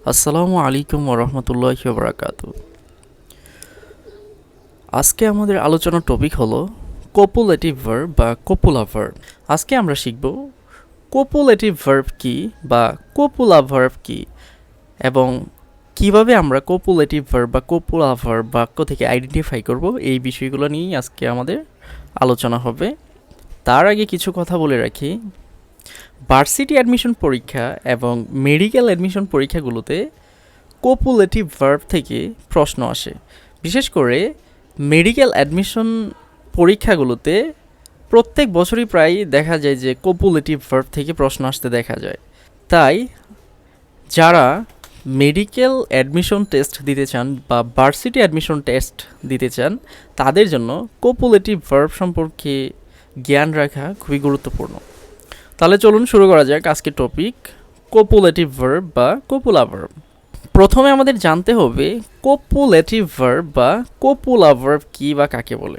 আসসালামু আলাইকুম ওরহমতুল্লাহ বারাকাত আজকে আমাদের আলোচনার টপিক হলো কোপুলেটিভ ভার্ব বা কোপুলা ভার্ব আজকে আমরা শিখব কোপুলেটিভ ভার্ব কি বা কোপুলা ভার্ব কি এবং কীভাবে আমরা কোপুলেটিভ ভার্ব বা কোপুলা ভার্ব বাক্য থেকে আইডেন্টিফাই করব এই বিষয়গুলো নিয়েই আজকে আমাদের আলোচনা হবে। তার আগে কিছু কথা বলে রাখি ভার্সিটি অ্যাডমিশন পরীক্ষা এবং মেডিকেল অ্যাডমিশন পরীক্ষাগুলোতে কোপুলেটিভ ভার্ব থেকে প্রশ্ন আসে। বিশেষ করে মেডিকেল অ্যাডমিশন পরীক্ষাগুলোতে প্রত্যেক বছরই প্রায় দেখা যায় যে কোপুলেটিভ ভার্ব থেকে প্রশ্ন আসতে দেখা যায়। তাই যারা মেডিকেল অ্যাডমিশন টেস্ট দিতে চান বা ভার্সিটি অ্যাডমিশন টেস্ট দিতে চান, তাদের জন্য কোপুলেটিভ ভার্ব সম্পর্কে জ্ঞান রাখা খুবই গুরুত্বপূর্ণ। তাহলে চলুন শুরু করা যাক আজকের টপিক কোপুলেটিভ ভার্ব বা কোপুলা ভার্ব প্রথমে আমাদের জানতে হবে কোপুলেটিভ ভার্ব বা কোপুলা ভার্ব কী বা কাকে বলে।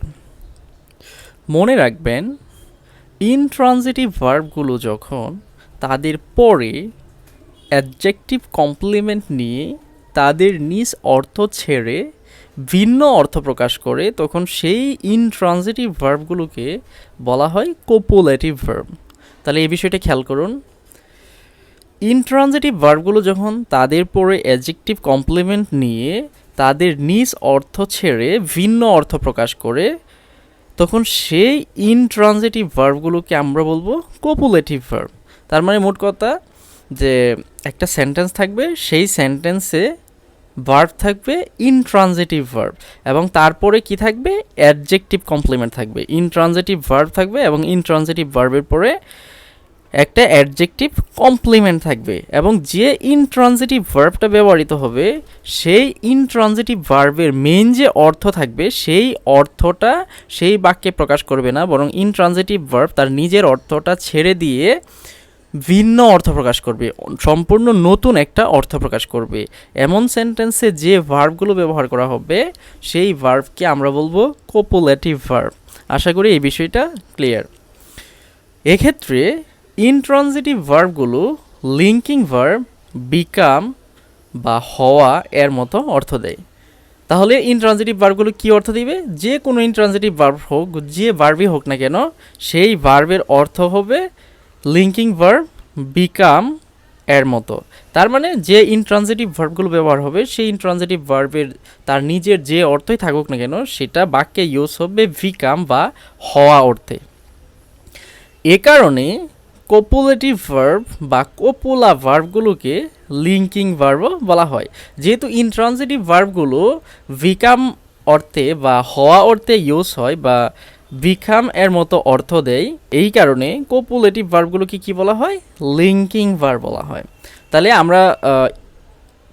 মনে রাখবেন ইনট্রানজিটিভ ভার্বগুলো যখন তাদের পরে অ্যাডজেক্টিভ কমপ্লিমেন্ট নিয়ে তাদের নিজ অর্থ ছেড়ে ভিন্ন অর্থ প্রকাশ করে, তখন সেই ইনট্রানজিটিভ ভার্বগুলোকে বলা হয় কোপুলেটিভ ভার্ব তাহলে এই বিষয়টা খেয়াল করুন। ইনট্রানজিটিভ ভার্বগুলো যখন তাদের পরে অ্যাডজেক্টিভ কমপ্লিমেন্ট নিয়ে তাদের নিজ অর্থ ছেড়ে ভিন্ন অর্থ প্রকাশ করে, তখন সেই ইনট্রানজিটিভ ভার্বগুলোকে আমরা বলব কপুলেটিভ ভার্ব তার মানে মোট কথা যে একটা সেন্টেন্স থাকবে, সেই সেন্টেন্সে ভার্ব থাকবে ইনট্রানজিটিভ ভার্ব এবং তারপরে কি থাকবে? অ্যাডজেক্টিভ কমপ্লিমেন্ট থাকবে। ইনট্রানজিটিভ ভার্ব থাকবে এবং ইনট্রানজিটিভ ভার্বের পরে একটা অ্যাডজেক্টিভ কমপ্লিমেন্ট থাকবে এবং যে ইনট্রানজিটিভ ভার্বটা ব্যবহৃত হবে, সেই ইনট্রানজিটিভ ভার্বের মেইন যে অর্থ থাকবে, সেই অর্থটা সেই বাক্যে প্রকাশ করবে না, বরং ইনট্রানজিটিভ ভার্ব তার নিজের অর্থটা ছেড়ে দিয়ে ভিন্ন অর্থ প্রকাশ করবে, সম্পূর্ণ নতুন একটা অর্থ প্রকাশ করবে। এমন সেন্টেন্সে যে ভার্বগুলো ব্যবহার করা হবে, সেই ভার্বকে আমরা বলব কোপুলেটিভ ভার্ব আশা করি এই বিষয়টা ক্লিয়ার এক্ষেত্রে ইনট্রানজিটিভ ভার্বগুলো লিঙ্কিং ভার্ব বিকাম বা হওয়া এর মতো অর্থ দেয়। তাহলে ইনট্রানজিটিভ ভার্বগুলো কী অর্থ দিবে? যে কোনো ইনট্রানজিটিভ ভার্ব হোক, যে ভার্বই হোক না কেন, সেই ভার্বের অর্থ হবে লিঙ্কিং ভার্ব বিকাম এর মতো। তার মানে যে ইনট্রানজিটিভ ভার্বগুলো ব্যবহার হবে, সেই ইনট্রানজিটিভ ভার্বের তার নিজের যে অর্থই থাকুক না কেন, সেটা বাক্যে ইউজ হবে বিকাম বা হওয়া অর্থে। এ কারণে কোপুলেটিভ ভার্ব বা কোপুলা ভার্বগুলোকে লিঙ্কিং ভার্বও বলা হয়। যেহেতু ইনট্রানজিটিভ ভার্বগুলো ভিকাম অর্থে বা হওয়া অর্থে ইউজ হয় বা বিকাম এর মতো অর্থ দেয়, এই কারণে কোপুলেটিভ ভার্বগুলোকে কি বলা হয়? লিঙ্কিং ভার্ব বলা হয়। তাহলে আমরা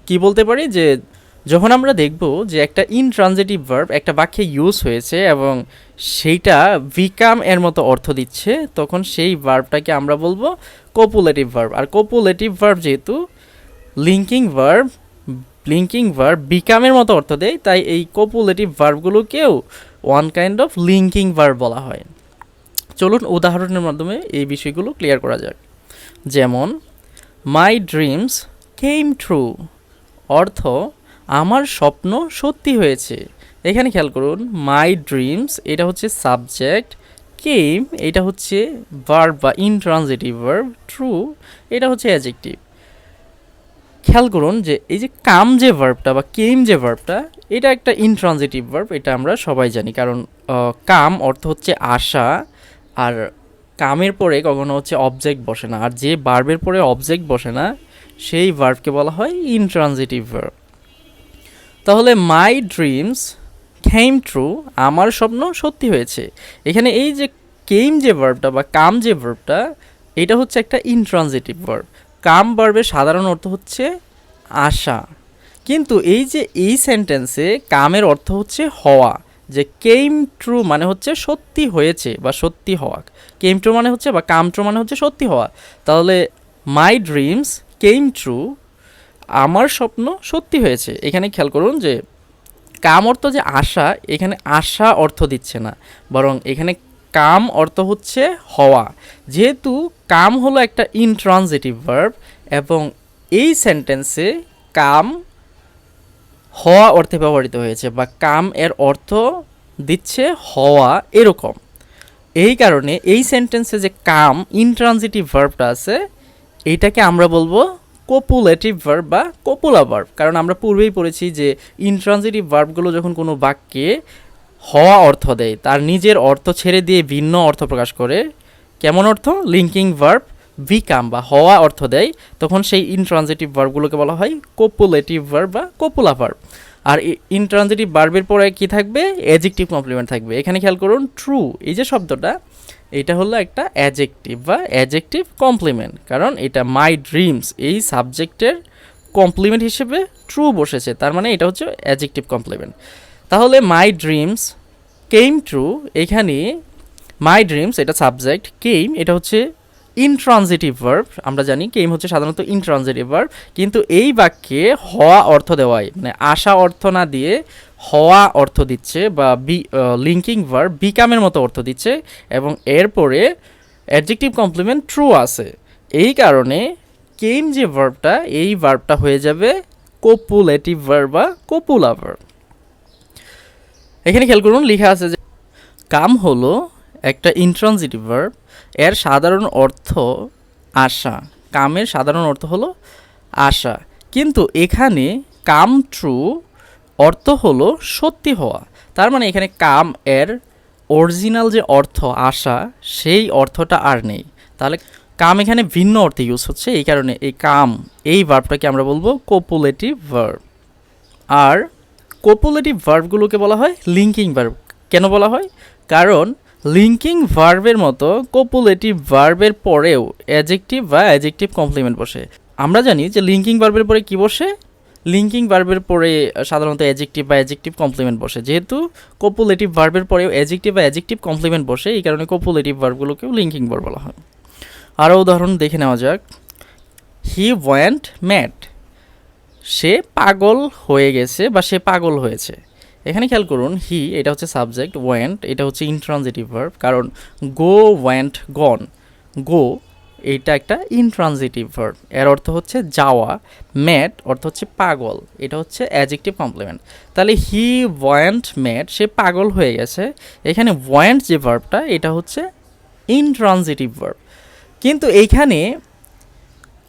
কি বলতে পারি? যে যখন আমরা দেখব যে একটা ইনট্রানজিটিভ ভার্ব একটা বাক্যে ইউজ হয়েছে এবং সেইটা বিকাম এর মতো অর্থ দিচ্ছে, তখন সেই ভার্বটাকে আমরা বলব কোপুলেটিভ ভার্ব আর কোপুলেটিভ ভার্ব যেহেতু লিঙ্কিং ভার্ব লিঙ্কিং ভার্ব বিকামের মতো অর্থ দেয়, তাই এই copulative ভার্বগুলোকেও one kind of linking verb বলা হয়। চলুন উদাহরণের মাধ্যমে এই বিষয়গুলো ক্লিয়ার করা যাক। যেমন মাই ড্রিমস কেম ট্রু অর্থ, আমার স্বপ্ন সত্যি হয়েছে। এখানে খেয়াল করুন মাই ড্রিমস এটা হচ্ছে সাবজেক্ট কেম এটা হচ্ছে ভার্ব বা ইনট্রানজিটিভ ভার্ব ট্রু এটা হচ্ছে অ্যাজেক্টিভ খেয়াল করুন যে এই যে কাম যে ভার্বটা বা কেম যে ভার্বটা এটা একটা ইনট্রানজিটিভ ভার্ব এটা আমরা সবাই জানি। কারণ কাম অর্থ হচ্ছে আশা, আর কামের পরে কখনো হচ্ছে অবজেক্ট বসে না। আর যে ভার্বের পরে অবজেক্ট বসে না, সেই ভার্বকে বলা হয় ইনট্রানজিটিভ ভার্ব তাহলে মাই ড্রিমস কেম ট্রু আমার স্বপ্ন সত্যি হয়েছে। এখানে এই যে কেম যে ভার্বটা বা কাম যে ভার্বটা এটা হচ্ছে একটা ইনট্রানজিটিভ ভার্ব কাম ভার্বের সাধারণ অর্থ হচ্ছে আশা কিন্তু এই যে এই সেন্টেন্সে কামের অর্থ হচ্ছে হওয়া, যে কেম ট্রু মানে হচ্ছে সত্যি হয়েছে বা সত্যি হওয়া। কেম ট্রু মানে হচ্ছে বা কাম ট্রু মানে হচ্ছে সত্যি হওয়া। তাহলে মাই ড্রিমস কেম ট্রু আমার স্বপ্ন সত্যি হয়েছে। এখানে খেয়াল করুন যে কাম অর্থ যে আশা এখানে আশা অর্থ দিচ্ছে না। বরং এখানে কাম অর্থ হচ্ছে হওয়া। যেহেতু কাম হলো একটা ইনট্রানজিটিভ ভার্ব এবং এই সেন্টেন্সে কাম হওয়া অর্থে ব্যবহৃত হয়েছে বা কাম এর অর্থ দিচ্ছে হওয়া এরকম। এই কারণে এই সেন্টেন্সে যে কাম ইনট্রানজিটিভ ভার্বটা আছে এইটাকে আমরা বলব কোপুলেটিভ ভার্ব বা কোপুলা ভার্ব কারণ আমরা পূর্বেই পড়েছি যে ইনট্রানজিটিভ ভার্বগুলো যখন কোনো বাক্যে হওয়া অর্থ দেয়। তার নিজের অর্থ ছেড়ে দিয়ে ভিন্ন অর্থ প্রকাশ করে। কেমন অর্থ? লিঙ্কিং ভার্ব বিকাম বা হওয়া অর্থ দেয়। তখন সেই ইনট্রানজিটিভ ভার্বগুলোকে বলা হয় কোপুলেটিভ ভার্ব বা কোপুলা ভার্ব আর ইনট্রানজিটিভ ভার্বের পরে কি থাকবে? অ্যাজেক্টিভ কমপ্লিমেন্ট থাকবে। এখানে খেয়াল করুন ট্রু এই যে শব্দটা, এটা হলো একটা অ্যাজেক্টিভ বা অ্যাজেক্টিভ কমপ্লিমেন্ট কারণ এটা মাই ড্রিমস এই সাবজেক্টের কমপ্লিমেন্ট হিসেবে ট্রু বসেছে। তার মানে এটা হচ্ছে অ্যাজেক্টিভ কমপ্লিমেন্ট তাহলে মাই ড্রিমস কেম ট্রু এখানে মাই ড্রিমস এটা সাবজেক্ট কেম এটা হচ্ছে ইনট্রানজিটিভ ভার্ব আমরা জানি কেম হচ্ছে সাধারণত ইনট্রানজিটিভ ভার্ব কিন্তু এই বাক্যে হওয়া অর্থ দেওয়ায় মানে আশা অর্থ না দিয়ে হওয়া অর্থ দিচ্ছে, বা বি লিঙ্কিং ভার্ব বিকামের মতো অর্থ দিচ্ছে, এবং এরপরে অ্যাডজেক্টিভ কমপ্লিমেন্ট ট্রু আছে। এই কারণে কেম যে ভার্বটা এই ভার্বটা হয়ে যাবে কোপুলেটিভ ভার্ব বা কোপুলা ভার্ব এখানে খেয়াল করুন, লেখা আছে যে কাম হলো একটা ইন্ট্রানজিটিভ ভার্ব এর সাধারণ অর্থ আশা। কামের সাধারণ অর্থ হলো আশা। কিন্তু এখানে কাম ট্রু অর্থ হলো সত্যি হওয়া। তার মানে এখানে কাম এর অরিজিনাল যে অর্থ আশা, সেই অর্থটা আর নেই। তাহলে কাম এখানে ভিন্ন অর্থে ইউজ হচ্ছে, এই কারণে এই কাম, এই ভার্বটাকে আমরা বলব কোপুলেটিভ ভার্ব আর কোপুলেটিভ ভার্বগুলোকে বলা হয় লিঙ্কিং ভার্ব কেন বলা হয়? কারণ লিঙ্কিং ভার্বের মতো কোপুলেটিভ ভার্বের পরেও অ্যাজেক্টিভ বা অ্যাজেক্টিভ কমপ্লিমেন্ট বসে। আমরা জানি যে লিঙ্কিং ভার্বের পরে কি বসে? লিঙ্কিং ভার্বের পরে সাধারণত অ্যাজেক্টিভ বা অ্যাজেক্টিভ কমপ্লিমেন্ট বসে। যেহেতু কোপুলেটিভ ভার্বের পরেও অ্যাজেক্টিভ বা অ্যাজেক্টিভ কমপ্লিমেন্ট বসে, এই কারণে কোপুলেটিভ ভার্বগুলোকেও লিঙ্কিং ভার্ব বলা হয়। আরও উদাহরণ দেখে নেওয়া যাক। He want mat. সে পাগল হয়ে গেছে বা সে পাগল হয়েছে। এখানে খেয়াল করুন হি এটা হচ্ছে সাবজেক্ট ওয়েন্ট এটা হচ্ছে ইনট্রানজিটিভ ভার্ব কারণ গো ওয়েন্ট গন গো এটা একটা ইনট্রানজিটিভ ভার্ব এর অর্থ হচ্ছে যাওয়া। ম্যাট অর্থ হচ্ছে পাগল, এটা হচ্ছে অ্যাজেক্টিভ কমপ্লিমেন্ট তাহলে হি ওয়েন্ট ম্যাট সে পাগল হয়ে গেছে। এখানে ওয়েন্ট যে ভার্বটা এটা হচ্ছে ইনট্রানজিটিভ ভার্ব কিন্তু এইখানে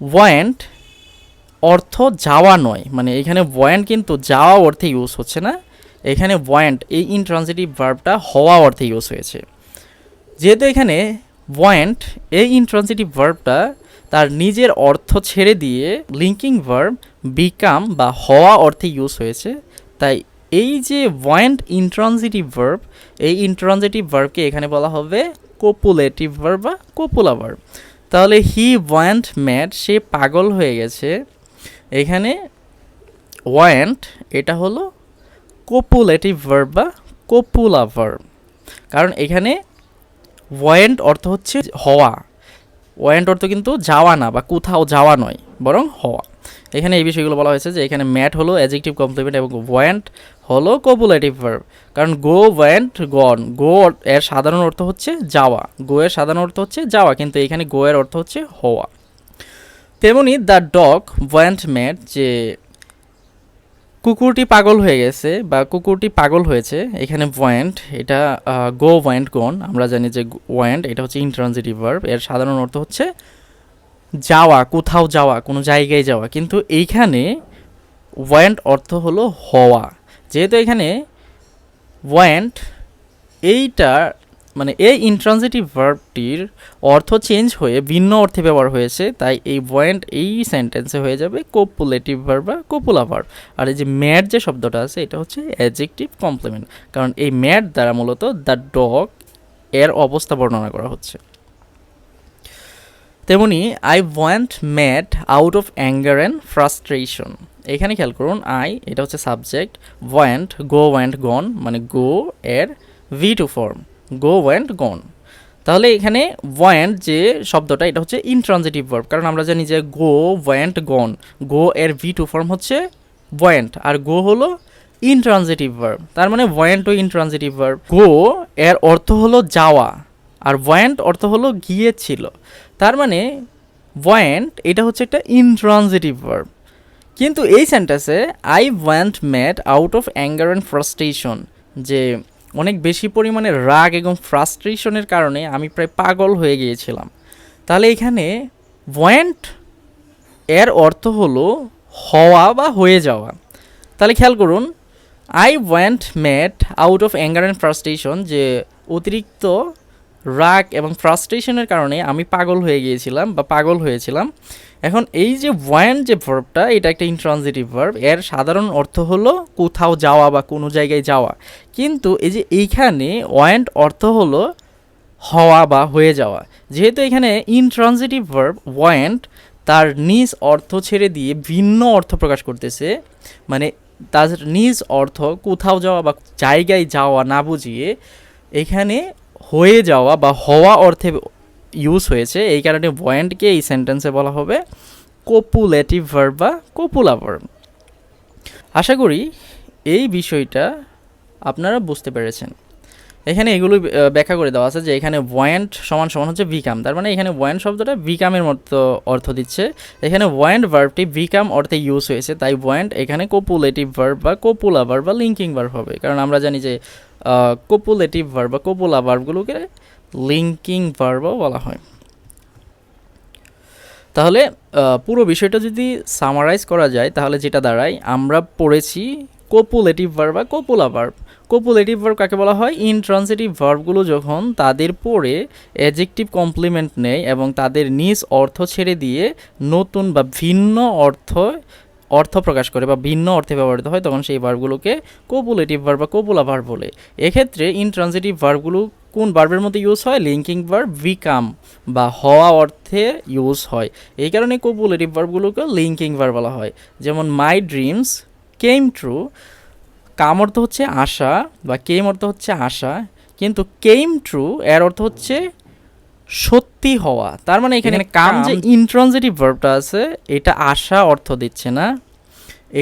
ওয়েন্ট অর্থ যাওয়া নয়। মানে এখানে ওয়েন্ট কিন্তু যাওয়া অর্থে ইউজ হচ্ছে না। এখানে ওয়েন্ট এই ইনট্রানজিটিভ ভার্বটা হওয়া অর্থে ইউজ হয়েছে। যেহেতু এখানে ওয়েন্ট এই ইনট্রানজিটিভ ভার্বটা তার নিজের অর্থ ছেড়ে দিয়ে লিঙ্কিং ভার্ব বিকাম বা হওয়া অর্থে ইউজ হয়েছে। তাই এই যে ওয়েন্ট ইনট্রানজিটিভ ভার্ব এই ইনট্রানজিটিভ ভার্বকে এখানে বলা হবে কোপুলেটিভ ভার্ব বা কোপুলা ভার্ব তাহলে হি ওয়ান্ট ম্যাড সে পাগল হয়ে গেছে। এখানে ওয়ান্ট এটা হলো কোপুলেটিভ ভার্ব বা কোপুলা ভার্ব কারণ এখানে ওয়েন্ট অর্থ হচ্ছে হওয়া। ওয়েন্ট অর্থ কিন্তু যাওয়া না বা কোথাও যাওয়া নয়, বরং হওয়া। এখানে এই বিষয়গুলো বলা হয়েছে যে এখানে ম্যাট হলো অ্যাজেক্টিভ কমপ্লিমেন্ট এবং ওয়েন্ট হলো কোপুলেটিভ ভার্ব কারণ গো ওয়েন্ট গন গো এর সাধারণ অর্থ হচ্ছে যাওয়া। গো এর সাধারণ অর্থ হচ্ছে যাওয়া, কিন্তু এখানে গো এর অর্থ হচ্ছে হওয়া। তেমনি দ্য ডগ ওয়েন্ট ম্যাট যে কুকুরটি পাগল হয়ে গেছে বা কুকুরটি পাগল হয়েছে, এখানে ওয়েন্ট এটা গো ওয়েন্ট গন আমরা জানি যে ওয়েন্ট এটা হচ্ছে ইন্ট্রানজিটিভ ভার্ব এর সাধারণ অর্থ হচ্ছে যাওয়া, কোথাও যাওয়া, কোনো জায়গায় যাওয়া, কিন্তু এইখানে ওয়েন্ট অর্থ হলো হওয়া, যেহেতু এখানে ওয়েন্ট এইটা মানে এই ইন্ট্রানজিটিভ ভার্বটির অর্থ চেঞ্জ হয়ে ভিন্ন অর্থে ব্যবহার হয়েছে, তাই এই ওয়েন্ট এই সেন্টেন্সে হয়ে যাবে কোপুলেটিভ ভার্ব বা কোপুলা ভার্ব আর এই যে ম্যাড যে শব্দটা আছে, এটা হচ্ছে অ্যাজেক্টিভ কমপ্লিমেন্ট কারণ এই ম্যাড দ্বারা মূলত দ্য ডগ এর অবস্থা বর্ণনা করা হচ্ছে। তেমনি I went mad out of anger and frustration এখানে খেয়াল করুন আই এটা হচ্ছে subject went go went gone মানে গো এর V two form go went gone তাহলে এখানে ওয়ান্ট যে শব্দটা, এটা হচ্ছে ইনট্রানজিটিভ ভার্ব কারণ আমরা জানি যে গো ওয়ান্ট গন গো এর ভি টু ফর্ম হচ্ছে ওয়ান্ট আর গো হলো ইনট্রানজিটিভ ভার্ব তার মানে ওয়ান্ট ও ইনট্রানজিটিভ ভার্ব গো এর অর্থ হলো যাওয়া, আর ওয়ান্ট অর্থ হলো গিয়েছিল। তার মানে ওয়ান্ট এটা হচ্ছে একটা ইনট্রানজিটিভ ভার্ব কিন্তু এই সেন্টেন্সে I went mad out of anger and frustration যে অনেক বেশি পরিমাণে রাগ এবং ফ্রাস্ট্রেশনের কারণে আমি প্রায় পাগল হয়ে গিয়েছিলাম। তাহলে এখানে ভয়েন্ট এর অর্থ হলো হওয়া বা হয়ে যাওয়া। তাহলে খেয়াল করুন I went mad out of anger and frustration যে অতিরিক্ত রাগ এবং ফ্রাস্ট্রেশনের কারণে আমি পাগল হয়ে গিয়েছিলাম বা পাগল হয়েছিলাম। এখন এই যে ওয়ান যে ভার্বটা, এটা একটা ইন্ট্রানজিটিভ ভার্ব। এর সাধারণ অর্থ হলো কোথাও যাওয়া বা কোনো জায়গায় যাওয়া। কিন্তু এই যে এইখানে ওয়ান্ট অর্থ হলো হওয়া বা হয়ে যাওয়া। যেহেতু এখানে ইনট্রানজিটিভ ভার্ব ওয়ান্ট তার নিজ অর্থ ছেড়ে দিয়ে ভিন্ন অর্থ প্রকাশ করতেছে। মানে তার নিজ অর্থ কোথাও যাওয়া বা জায়গায় যাওয়া না বুঝিয়ে এখানে হয়ে যাওয়া বা হওয়া অর্থে ইউজ হয়েছে, এই কারণে ভয়েন্টকে এই সেন্টেন্সে বলা হবে কপুলেটিভ ভার্ব বা কপুলা ভার্ব আশা করি এই বিষয়টা আপনারা বুঝতে পেরেছেন। এখানে এগুলো ব্যাখ্যা করে দেওয়া আছে যে এখানে ওয়ান্ট সমান সমান হচ্ছে ভিকাম তার মানে এখানে ওয়ান্ট শব্দটা ভিকামের মতো অর্থ দিচ্ছে। এখানে ওয়ান্ট ভার্বটি ভিকাম অর্থে ইউজ হয়েছে, তাই ওয়ান্ট এখানে কোপুলেটিভ ভার্ব বা কোপুলা ভার্ব বা লিঙ্কিং ভার্ব হবে। কারণ আমরা জানি যে কোপুলেটিভ ভার্ব বা কোপুলা ভার্বগুলোকে লিঙ্কিং ভার্বও বলা হয়। তাহলে পুরো বিষয়টা যদি সামারাইজ করা যায়, তাহলে যেটা দাঁড়ায়, আমরা পড়েছি কোপুলেটিভ ভার্ব বা কোপুলা ভার্ব কোপুলেটিভ ভার্ব কাকে বলা হয়? ইনট্রান্সিটিভ ভার্বগুলো যখন তাদের পরে অ্যাজেক্টিভ কমপ্লিমেন্ট নেয় এবং তাদের নিজ অর্থ ছেড়ে দিয়ে নতুন বা ভিন্ন অর্থ অর্থ প্রকাশ করে বা ভিন্ন অর্থে ব্যবহৃত হয়, তখন সেই ভার্বগুলোকে কোপুলেটিভ ভার্ব বা কোপুলা ভার্ব বলে। এক্ষেত্রে ইনট্রান্সিটিভ ভার্বগুলো কোন ভার্বের মধ্যে ইউজ হয়? লিঙ্কিং ভার্ব বিকাম বা হওয়া অর্থে ইউজ হয়। এই কারণে কোপুলেটিভ ভার্বগুলোকে লিঙ্কিং ভার্ব বলা হয়। যেমন মাই ড্রিমস কেম ট্রু কাম অর্থ হচ্ছে আশা বা কেম অর্থ হচ্ছে আশা কিন্তু কেম ট্রু এর অর্থ হচ্ছে সত্যি হওয়া। তার মানে এখানে কাম যে ইন্ট্রানজিটিভ ভার্বটা আছে এটা আশা অর্থ দিচ্ছে না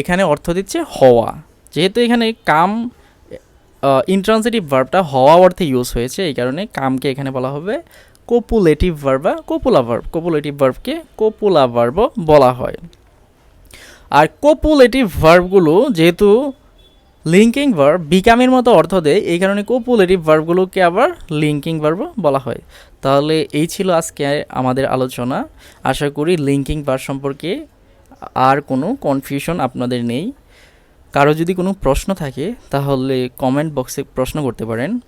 এখানে অর্থ দিচ্ছে হওয়া। যেহেতু এখানে কাম ইন্ট্রানজিটিভ ভার্বটা হওয়া অর্থে ইউজ হয়েছে এই কারণে কামকে এখানে বলা হবে কোপুলেটিভ ভার্ব বা কোপুলা ভার্ব কোপুলেটিভ ভার্বকে কোপুলা ভার্ব বলা হয়। আর কোপুলেটিভ ভার্বগুলো যেহেতু লিঙ্কিং ভার্ব বিকামের মতো অর্থ দেয়, এই কারণে কোপুলেটিভ ভার্বগুলোকে আবার লিঙ্কিং ভার্ব বলা হয়। তাহলে এই ছিল আজকে আমাদের আলোচনা। আশা করি লিঙ্কিং ভার্ব সম্পর্কে আর কোনো কনফিউশন আপনাদের নেই। কারও যদি কোনো প্রশ্ন থাকে, তাহলে কমেন্ট বক্সে প্রশ্ন করতে পারেন।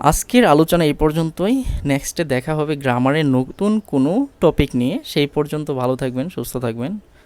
আজকের আলোচনা এই পর্যন্তই। নেক্সটে দেখা হবে গ্রামারের নতুন কোনো টপিক নিয়ে। সেই পর্যন্ত ভালো থাকবেন, সুস্থ থাকবেন।